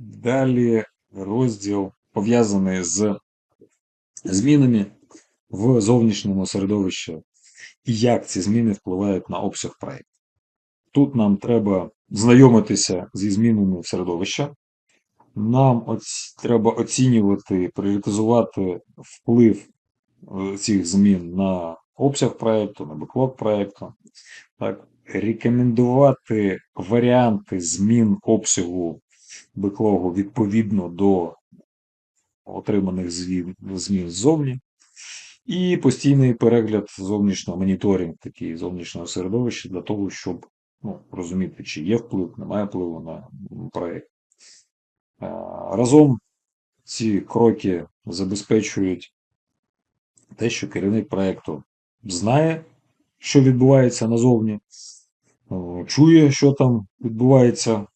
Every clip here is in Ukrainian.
Далі розділ пов'язаний з змінами в зовнішньому середовищі і як ці зміни впливають на обсяг проєкту. Тут нам треба знайомитися зі змінами в середовища. Нам оц... треба оцінювати, пріоритизувати вплив е, цих змін на обсяг проєкту, на беклог проєкту. Рекомендувати варіанти змін обсягу беклогу відповідно до отриманих змін, ззовні. І постійний перегляд зовнішнього моніторинг такий зовнішнього середовища для того, щоб ну, розуміти, чи є вплив, немає впливу на проєкт. Разом ці кроки забезпечують те, що керівник проєкту знає, що відбувається назовні, чує, що там відбувається.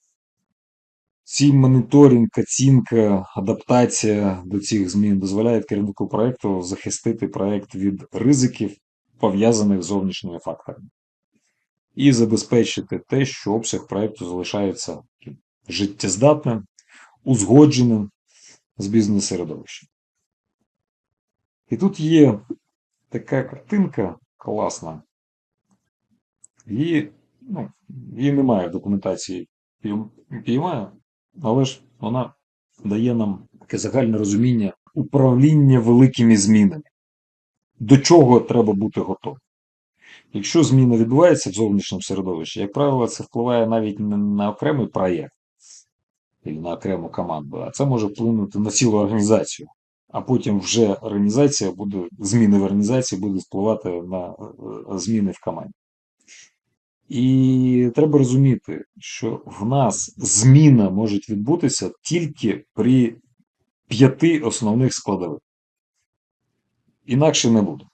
Ці моніторинг, оцінка, адаптація до цих змін дозволяють керівнику проєкту захистити проєкт від ризиків, пов'язаних з зовнішніми факторами, і забезпечити те, що обсяг проєкту залишається життєздатним, узгодженим з бізнес-середовищем. І тут є така картинка класна. Її, ну, її немає в документації PMI, але ж вона дає нам таке загальне розуміння управління великими змінами. До чого треба бути готовим? Якщо зміна відбувається в зовнішньому середовищі, як правило, це впливає навіть не на окремий проєкт або на окрему команду, а це може вплинути на цілу організацію. А потім вже організація буде, зміни в організації будуть впливати на е, зміни в команді. І треба розуміти, що в нас зміна може відбутися тільки при п'яти основних складових. Інакше не буде.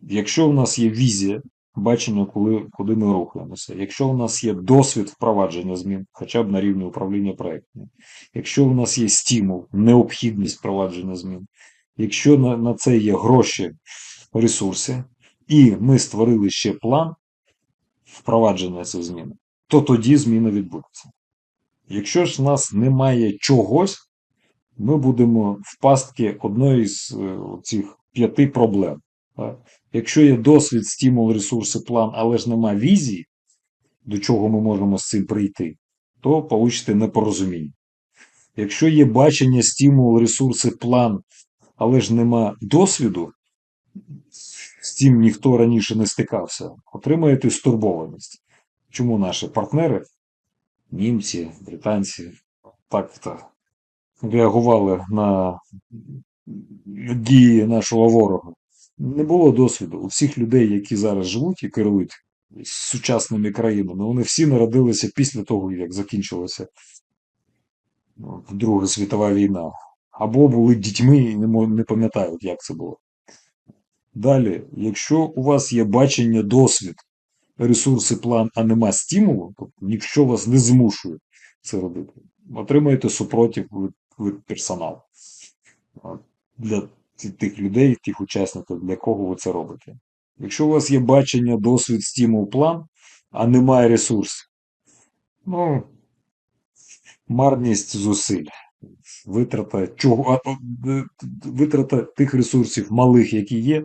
Якщо в нас є візія, бачення, коли, куди ми рухаємося, якщо в нас є досвід впровадження змін, хоча б на рівні управління проєктами, якщо в нас є стимул, необхідність впровадження змін, якщо на, на це є гроші, ресурси, і ми створили ще план, впровадження цих змін, то тоді зміна відбудеться. Якщо ж в нас немає чогось, ми будемо в пастки одної з е, цих п'яти проблем. Якщо є досвід, стимул, ресурси, план, але ж нема візії, до чого ми можемо з цим прийти, то получите непорозуміння. Якщо є бачення, стимул, ресурси, план, але ж нема досвіду, з цим ніхто раніше не стикався, отримаєте стурбованість. Чому наші партнери, німці, британці, так-то реагували на дії нашого ворога? Не було досвіду. У всіх людей, які зараз живуть і керують сучасними країнами, вони всі народилися після того, як закінчилася ну, Друга світова війна. Або були дітьми і не пам'ятають, як це було. Далі, якщо у вас є бачення, досвід, ресурси, план, а нема стимулу, тобто ніщо вас не змушує це робити, отримаєте супротив від, від персоналу. Для тих людей, тих учасників, для кого ви це робите. Якщо у вас є бачення, досвід, стимул, план, а немає ресурсів, ну, марність зусиль, витрата чого, витрата тих ресурсів малих, які є,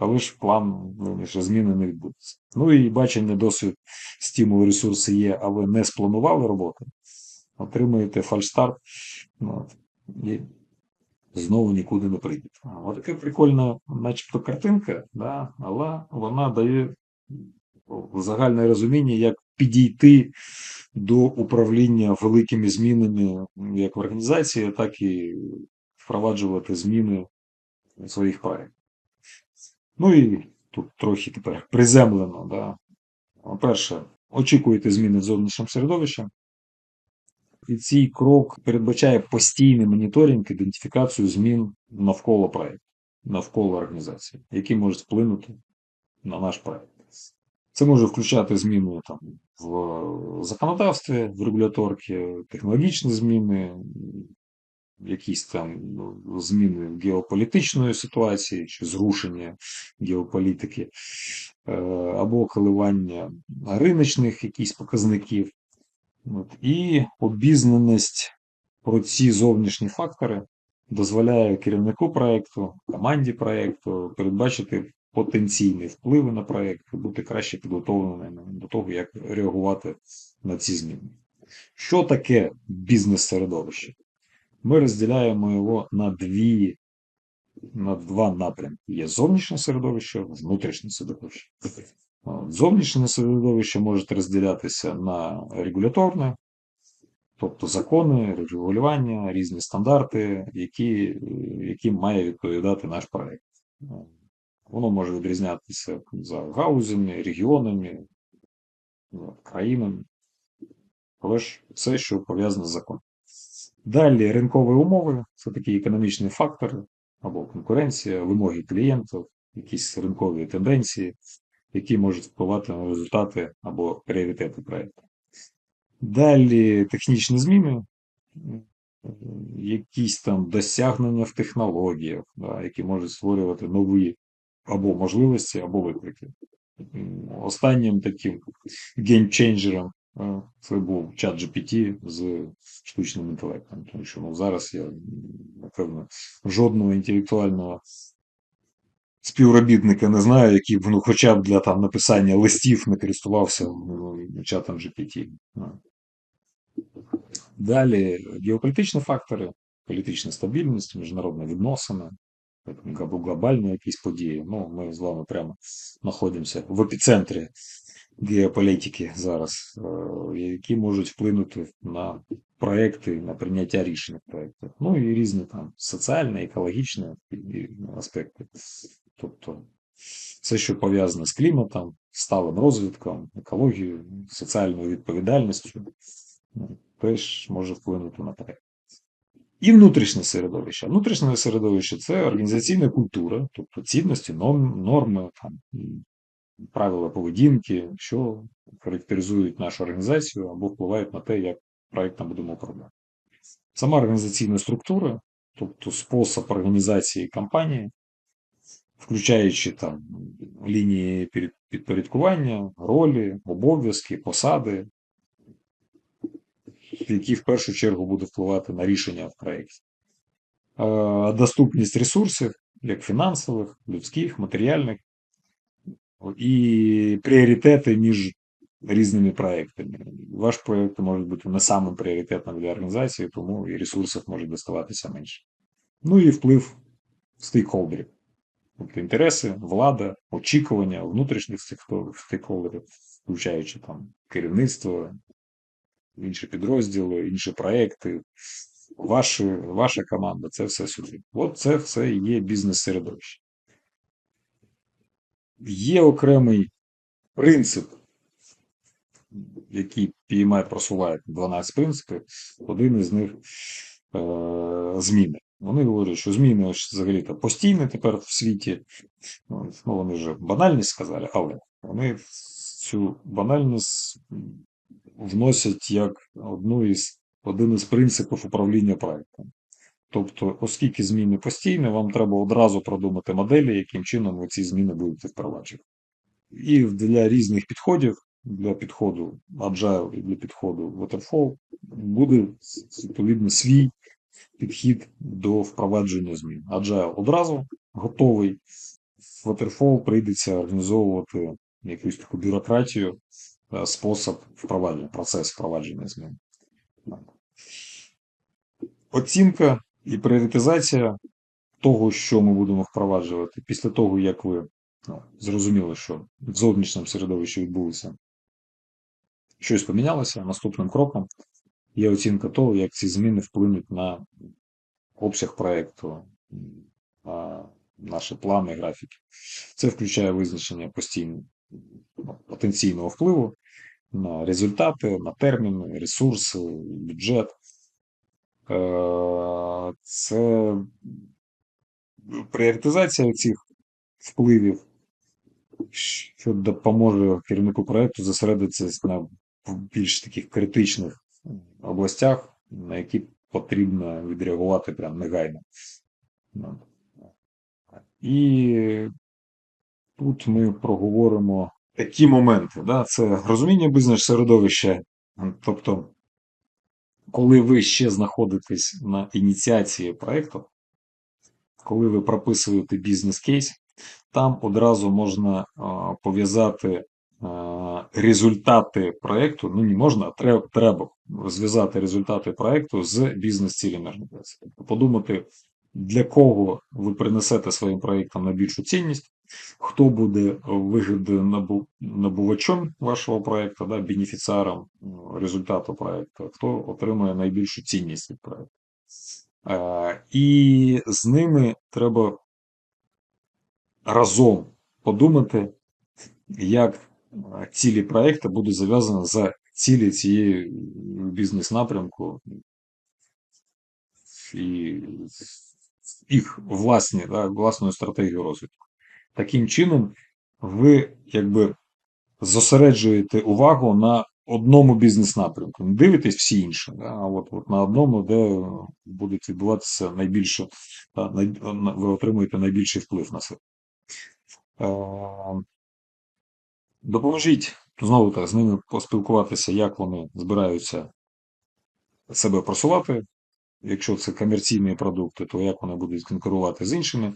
але ж план що зміни не відбудеться. Ну і бачення, досвід, стимул, ресурси є, але не спланували роботу, отримуєте фальштарт і знову нікуди не прийдете. Ось така прикольна, начебто, картинка, да, але вона дає загальне розуміння, як підійти до управління великими змінами як в організації, так і впроваджувати зміни своїх проєктів. Ну і тут трохи тепер приземлено. Да. Перше, очікуєте зміни в зовнішньому середовищі. І цей крок передбачає постійний моніторинг, ідентифікацію змін навколо проєкту, навколо організації, які можуть вплинути на наш проєкт. Це може включати зміни там, в законодавстві, в регуляторці, технологічні зміни, якісь там ну, зміни геополітичної ситуації чи зрушення геополітики, е, або коливання риночних якісь показників. От. І обізнаність про ці зовнішні фактори дозволяє керівнику проєкту, команді проєкту передбачити потенційні впливи на проєкт і бути краще підготовленими до того, як реагувати на ці зміни. Що таке бізнес-середовище? Ми розділяємо його на дві, на два напрямки. Є зовнішнє середовище, внутрішнє середовище. Зовнішнє середовище може розділятися на регуляторне, тобто закони, регулювання, різні стандарти, які, яким має відповідати наш проєкт. Воно може відрізнятися за гаузами, регіонами, країнами, але ж все, що пов'язане з законом. Далі ринкові умови це такі економічні фактори або конкуренція, вимоги клієнтів, якісь ринкові тенденції, які можуть впливати на результати або пріоритети проєкту. Далі технічні зміни, якісь там досягнення в технологіях, да, які можуть створювати нові або можливості, або виклики. Останнім таким геймченджером це був чат GPT з штучним інтелектом. Тому що ну, зараз я, напевно, жодного інтелектуального співробітника не знаю, який б ну, хоча б для там, написання листів не користувався ну, чатом GPT. Далі геополітичні фактори, політична стабільність, міжнародні відносини, глобальні якісь події. Ну, Ми з вами прямо знаходимося в епіцентрі геополітики зараз, які можуть вплинути на проекти, на прийняття рішень в проєктах. Ну і різні там соціальні, екологічні аспекти. Тобто все, що пов'язане з кліматом, сталим розвитком, екологією, соціальною відповідальністю, ну, теж може вплинути на проєкт. І внутрішнє середовище. Внутрішнє середовище це організаційна культура, тобто цінності, норми, там, правила поведінки, що характеризують нашу організацію або впливають на те, як проєктом будемо управляти. Сама організаційна структура, тобто спосіб організації компанії, включаючи там лінії підпорядкування, ролі, обов'язки, посади, які в першу чергу будуть впливати на рішення в проєкті. Доступність ресурсів, як фінансових, людських, матеріальних, і пріоритети між різними проектами. Ваш проєкт може бути не самим пріоритетним для організації, тому і ресурсів може доставатися менше. Ну і вплив стейкхолдерів. Тобто інтереси, влада, очікування внутрішніх стейкхолдерів, включаючи там керівництво, інші підрозділи, інші проекти, ваші, ваша команда це все сюди. От це все є бізнес-середовище. Є окремий принцип, який PMI просуває 12 принципів, один із них е, зміни. Вони говорять, що зміни взагалі-то постійні тепер в світі. Ну, Вони вже банальність сказали, але вони цю банальність вносять як одну із, один із принципів управління проєктом. Тобто, оскільки зміни постійні, вам треба одразу продумати моделі, яким чином ви ці зміни будете впроваджувати. І для різних підходів, для підходу Agile і для підходу Waterfall, буде відповідно свій підхід до впровадження змін. Agile одразу готовий, Waterfall прийдеться організовувати якусь таку бюрократію, е, спосіб впровадження, процес впровадження змін. Оцінка і пріоритизація того, що ми будемо впроваджувати, після того, як ви ну, зрозуміли, що в зовнішньому середовищі відбулося щось помінялося, наступним кроком є оцінка того, як ці зміни вплинуть на обсяг проєкту, на наші плани, графіки. Це включає визначення постійного ну, потенційного впливу на результати, на терміни, ресурси, бюджет. Е, це пріоритизація цих впливів, що допоможе керівнику проєкту зосередитися на більш таких критичних областях, на які потрібно відреагувати прям негайно. Ну, і тут ми проговоримо такі моменти. Да? Це розуміння бізнес-середовища, тобто коли ви ще знаходитесь на ініціації проєкту, коли ви прописуєте бізнес-кейс, там одразу можна пов'язати результати проєкту, ну не можна, а треба, зв'язати результати проєкту з бізнес-цілями організації. Подумати, для кого ви принесете своїм проєктом найбільшу цінність, хто буде вигіднабувачем вашого проєкту, да, бенефіціаром результату проєкту, хто отримує найбільшу цінність від проєкту. І з ними треба разом подумати, як цілі проєкту будуть зав'язані за цілі цієї бізнес-напрямку і їх власні, да, власну стратегію розвитку. Таким чином, ви якби зосереджуєте увагу на одному бізнес-напрямку. Не дивитесь всі інші, да, а от, от на одному, де буде відбуватися найбільше, ви отримуєте найбільший вплив на себе. Допоможіть знову так з ними поспілкуватися, як вони збираються себе просувати. Якщо це комерційні продукти, то як вони будуть конкурувати з іншими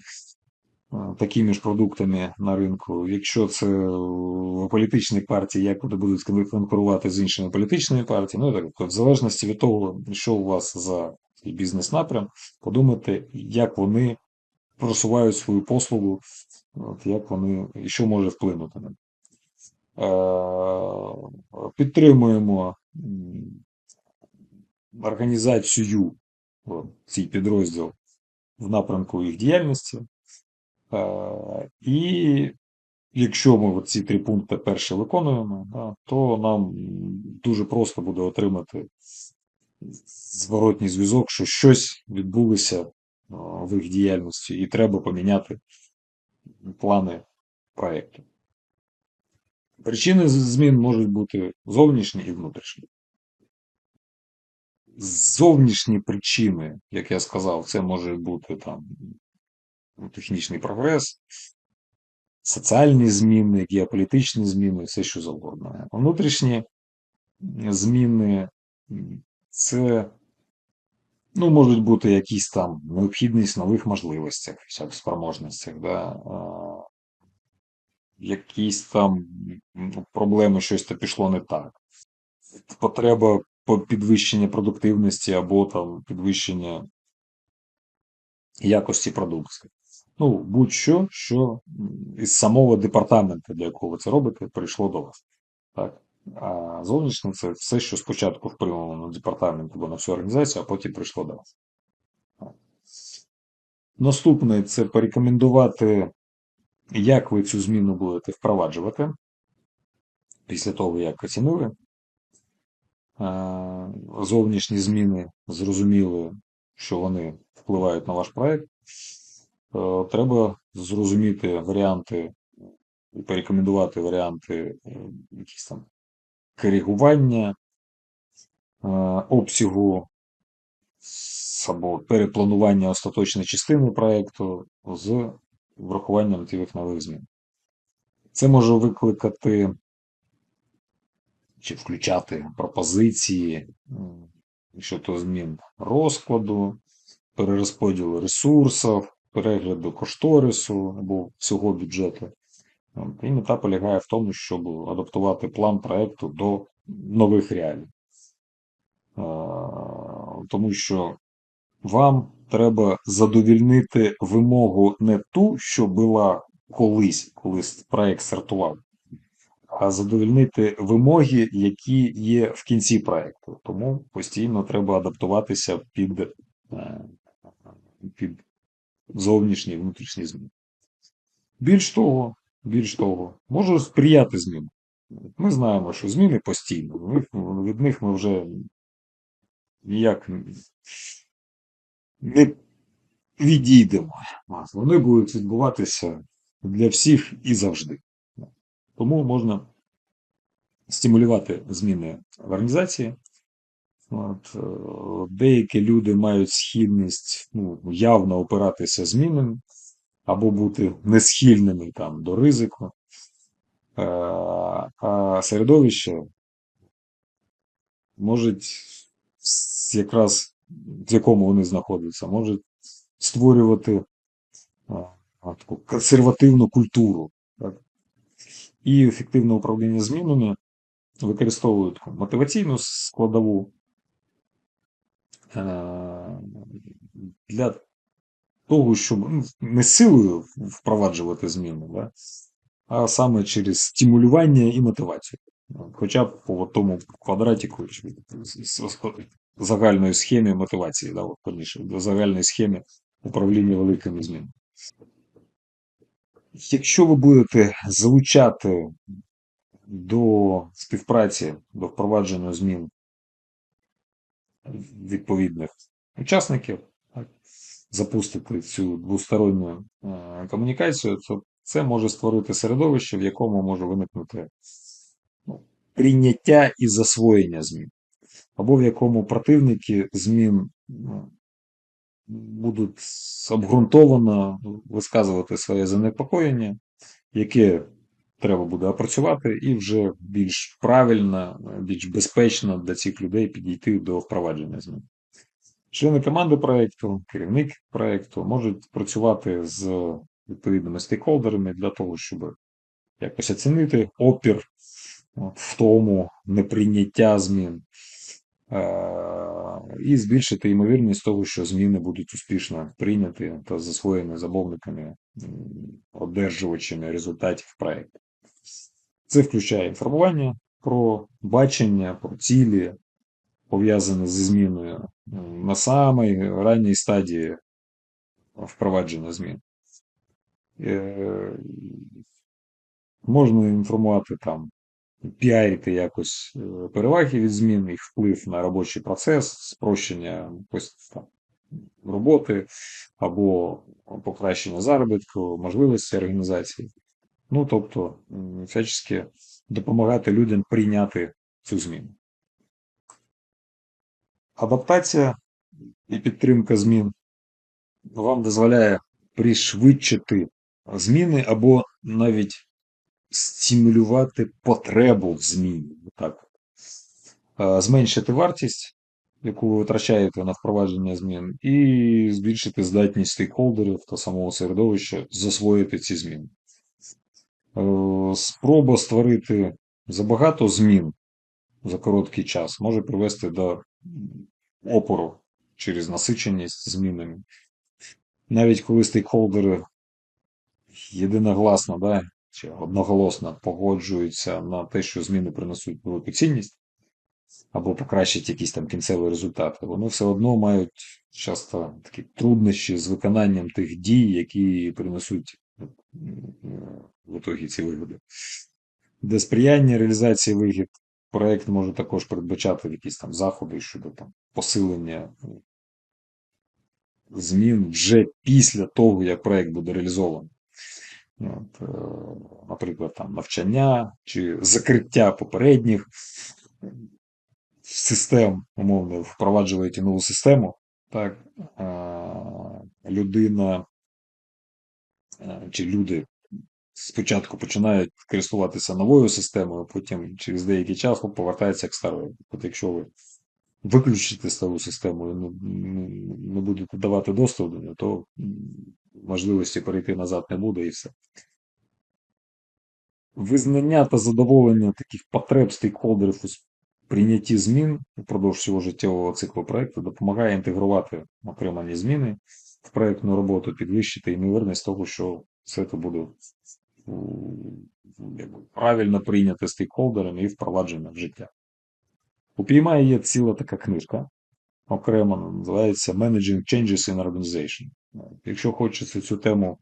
такими ж продуктами на ринку. Якщо це в політичній партії, як вони будуть конкурувати з іншими політичними партіями, ну так тобто, в залежності від того, що у вас за бізнес-напрям, подумати, як вони просувають свою послугу, от як вони і що може вплинути на Е, підтримуємо організацію цей підрозділ в напрямку їх діяльності. Е, і якщо ми ці три пункти перші виконуємо, то нам дуже просто буде отримати зворотній зв'язок, що щось відбулося в їх діяльності, і треба поміняти плани проєкту. Причини змін можуть бути зовнішні і внутрішні. Зовнішні причини, як я сказав, це може бути там технічний прогрес, соціальні зміни, геополітичні зміни, все що завгодно. Внутрішні зміни це ну, можуть бути якісь там необхідність нових можливостях, спроможностях. Да? якісь там проблеми, щось то пішло не так. Потреба підвищення продуктивності або там підвищення якості продукції. Ну, будь-що, що із самого департаменту, для якого ви це робите, прийшло до вас. Так? А зовнішнє це все, що спочатку впливало на департамент або на всю організацію, а потім прийшло до вас. Наступне це порекомендувати як ви цю зміну будете впроваджувати після того, як оцінили? Зовнішні зміни зрозуміли, що вони впливають на ваш проєкт. Е, треба зрозуміти варіанти і порекомендувати варіанти е, якісь там коригування е, обсягу або перепланування остаточної частини проєкту з врахуванням тих нових змін. Це може викликати чи включати пропозиції щодо змін розкладу, перерозподілу ресурсів, перегляду кошторису або всього бюджету. І мета полягає в тому, щоб адаптувати план проєкту до нових реалій. Тому що вам треба задовільнити вимогу не ту, що була колись, коли проект стартував, а задовільнити вимоги, які є в кінці проекту. Тому постійно треба адаптуватися під е, під зовнішні і внутрішні зміни. Більш того, більш того, може сприяти змінам. Ми знаємо, що зміни постійно. Від них ми вже ніяк не відійдемо. Вони будуть відбуватися для всіх і завжди. Тому можна стимулювати зміни в організації. От, е, Деякі люди мають схильність ну, явно опиратися змінам або бути несхильними там, до ризику. Е, а середовище можуть якраз в якому вони знаходяться, може створювати а, таку консервативну культуру. Так? І ефективне управління змінами використовують мотиваційну складову е, для того, щоб ну, не силою впроваджувати зміни, да? а саме через стимулювання і мотивацію. Хоча б по тому квадратику загальної схеми мотивації, да, до загальної схеми управління великими змінами. Якщо ви будете залучати до співпраці, до впровадження змін відповідних учасників, запустити цю двосторонню е, комунікацію, то це може створити середовище, в якому може виникнути ну, прийняття і засвоєння змін, або в якому противники змін ну, будуть обґрунтовано висказувати своє занепокоєння, яке треба буде опрацювати, і вже більш правильно, більш безпечно для цих людей підійти до впровадження змін. Члени команди проєкту, керівник проєкту можуть працювати з відповідними стейкхолдерами для того, щоб якось оцінити опір в тому неприйняття змін. І збільшити ймовірність того, що зміни будуть успішно прийняті та засвоєні замовниками, одержувачами результатів проєкту. Це включає інформування про бачення, про цілі, пов'язані зі зміною на самій ранній стадії впровадження змін. Е, можна інформувати там, піарити якось е, переваги від змін, їх вплив на робочий процес, спрощення там, роботи або покращення заробітку, можливості організації. Ну, тобто, всячески допомагати людям прийняти цю зміну. Адаптація і підтримка змін вам дозволяє пришвидшити зміни або навіть стимулювати потребу в зміні. Так. Зменшити вартість, яку ви витрачаєте на впровадження змін, і збільшити здатність стейкхолдерів та самого середовища засвоїти ці зміни. Е, спроба створити забагато змін за короткий час може привести до опору через насиченість змінами. Навіть коли стейкхолдери єдиногласно да, чи одноголосно погоджуються на те, що зміни принесуть велику цінність, або покращать якісь там кінцеві результати, вони все одно мають часто такі труднощі з виконанням тих дій, які принесуть в ітогі ці вигоди. Для сприяння реалізації вигід проєкт може також передбачати якісь там заходи щодо там, посилення змін вже після того, як проєкт буде реалізований. От, е, Наприклад, там навчання чи закриття попередніх систем, умовно, впроваджуєте нову систему, так, людина е, чи люди спочатку починають користуватися новою системою, потім через деякий час повертаються к старої. От якщо ви виключите стару систему і не будете давати доступ до нього, то можливості перейти назад не буде і все. Визнання та задоволення таких потреб стейкхолдерів у прийнятті змін впродовж всього життєвого циклу проєкту допомагає інтегрувати отримані зміни в проєктну роботу, підвищити ймовірність того, що все це буде правильно прийняти стейкхолдерами і впроваджено в життя. У PMI є ціла така книжка, окремо називається Managing Changes in Organization. Якщо хочеться цю тему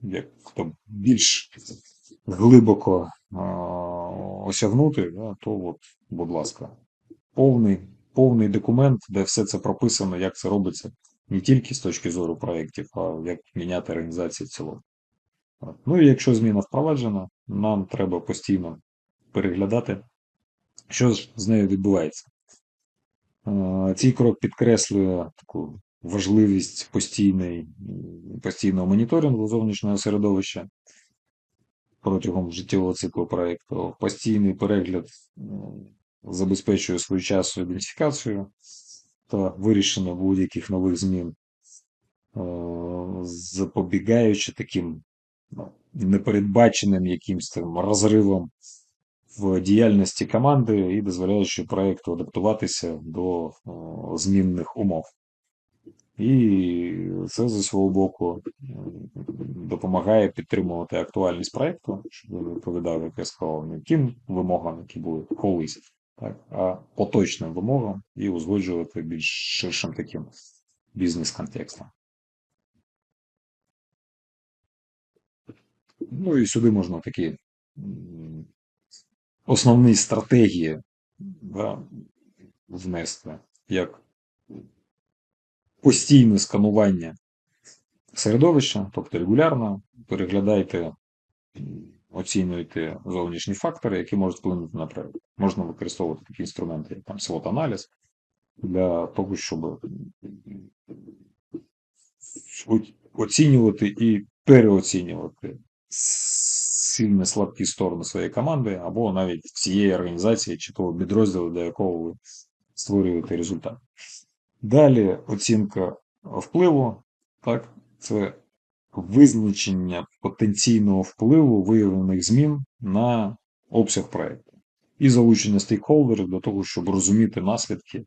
як то більш глибоко а, осягнути, то от, будь ласка, повний повний документ, де все це прописано, як це робиться не тільки з точки зору проєктів, а як міняти організацію в цілому. Ну і якщо зміна впроваджена, нам треба постійно переглядати, що ж з нею відбувається. Цей крок підкреслює таку важливість постійної, постійного моніторингу зовнішнього середовища протягом життєвого циклу проєкту, постійний перегляд забезпечує своєчасну ідентифікацію та вирішення будь-яких нових змін, е, запобігаючи таким ну, непередбаченим якимсь там розривом в діяльності команди і дозволяючи проєкту адаптуватися до змінних умов. І це зі свого боку допомагає підтримувати актуальність проєкту, щоб він відповідав, як я сказав, не тим вимогам, які були колись, так, а поточним вимогам і узгоджувати більш ширшим таким бізнес-контекстом. Ну і сюди можна такі основні стратегії да, внести, як постійне сканування середовища, тобто регулярно переглядайте, оцінюйте зовнішні фактори, які можуть вплинути на проєкт. Можна використовувати такі інструменти, як там SWOT-аналіз, для того, щоб оцінювати і переоцінювати сильні слабкі сторони своєї команди, або навіть цієї організації чи того підрозділу, для якого ви створюєте результат. Далі оцінка впливу, так, це визначення потенційного впливу виявлених змін на обсяг проєкту. І залучення стейкхолдерів для того, щоб розуміти наслідки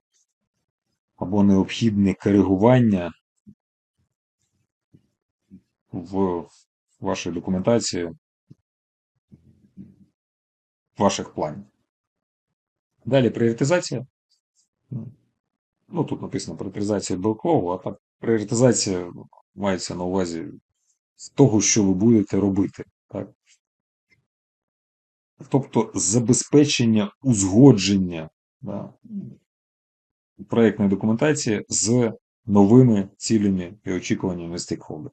або необхідне коригування в вашій документації ваших планів. Далі пріоритизація. Ну, тут написано пріоритизація білкового, а так пріоритизація мається на увазі того, що ви будете робити. Так? Тобто забезпечення узгодження да, проєктної документації з новими цілями і очікуваннями стейкхолдерів.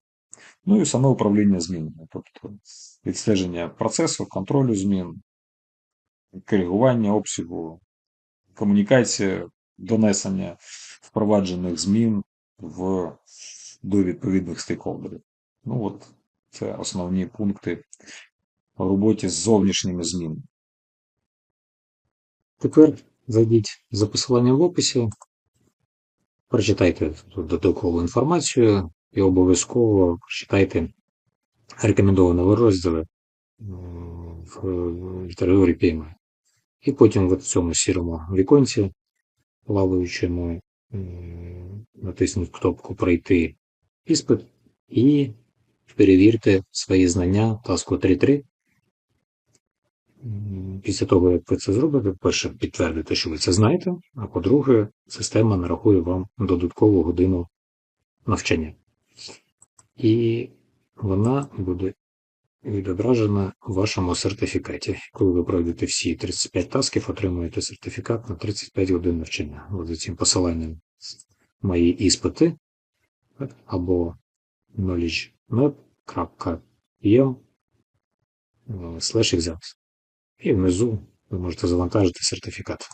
Ну і саме управління змінами, тобто відстеження процесу, контролю змін, коригування обсягу, комунікація, донесення впроваджених змін в, до відповідних стейкхолдерів. Ну от це основні пункти в роботі з зовнішніми змінами. Тепер зайдіть за посиланням в описі, прочитайте додаткову інформацію і обов'язково прочитайте рекомендовані розділи в літературі PMI. І потім в цьому сірому віконці, плаваючому, натисніть кнопку Пройти іспит і перевірте свої знання таску 3.3. Після того, як ви це зробите, перше, підтвердите, що ви це знаєте, а по-друге, система нарахує вам додаткову годину навчання. І вона буде відображена в вашому сертифікаті. Коли ви пройдете всі 35 тасків, отримуєте сертифікат на 35 годин навчання. За цим посиланням мої іспити або knowledge.map.com slash exams. І внизу ви можете завантажити сертифікат.